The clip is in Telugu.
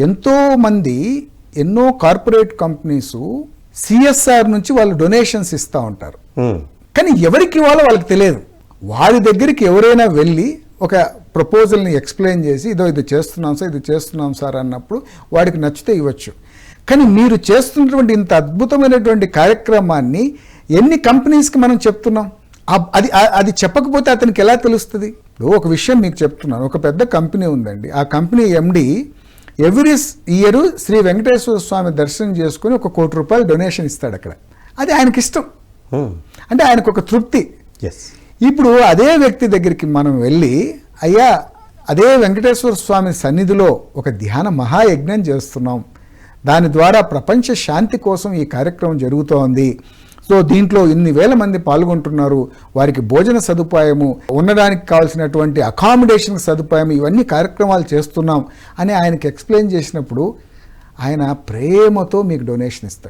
ఎంతో మంది ఎన్నో కార్పొరేట్ కంపెనీస్ సిఎస్ఆర్ నుంచి వాళ్ళు డొనేషన్స్ ఇస్తూ ఉంటారు. కానీ ఎవరికి ఇవ్వాలో వాళ్ళకి తెలియదు. వారి దగ్గరికి ఎవరైనా వెళ్ళి ఒక ప్రపోజల్ని ఎక్స్ప్లెయిన్ చేసి ఇదో ఇది చేస్తున్నాం సార్ ఇది చేస్తున్నాం సార్ అన్నప్పుడు వాడికి నచ్చితే ఇవ్వచ్చు. కానీ మీరు చేస్తున్నటువంటి ఇంత అద్భుతమైనటువంటి కార్యక్రమాన్ని ఎన్ని కంపెనీస్కి మనం చెప్తున్నాం? అది అది చెప్పకపోతే అతనికి ఎలా తెలుస్తుంది? ఇప్పుడు ఒక విషయం మీకు చెప్తున్నాను. ఒక పెద్ద కంపెనీ ఉందండి. ఆ company MD every year Sri Venkateswara Swamy దర్శనం చేసుకుని ఒక కోటి రూపాయలు డొనేషన్ ఇస్తాడు అక్కడ. అది ఆయనకి ఇష్టం. ఉమ్. అంటే ఆయనకు ఒక తృప్తి. ఎస్ ఇప్పుడు అదే వ్యక్తి దగ్గరికి మనం వెళ్ళి అయ్యా అదే వెంకటేశ్వర స్వామి సన్నిధిలో ఒక ధ్యాన మహాయజ్ఞం చేస్తున్నాం. దాని ద్వారా ప్రపంచ శాంతి కోసం ఈ కార్యక్రమం జరుగుతోంది. సో దీంట్లో ఇన్ని వేల మంది పాల్గొంటున్నారు. వారికి భోజన సదుపాయము ఉండడానికి కావాల్సినటువంటి అకామిడేషన్ సదుపాయం ఇవన్నీ కార్యక్రమాలు చేస్తున్నాం అని ఆయనకి ఎక్స్ప్లెయిన్ చేసినప్పుడు ఆయన ప్రేమతో మీకు డొనేషన్ ఇస్తాడు.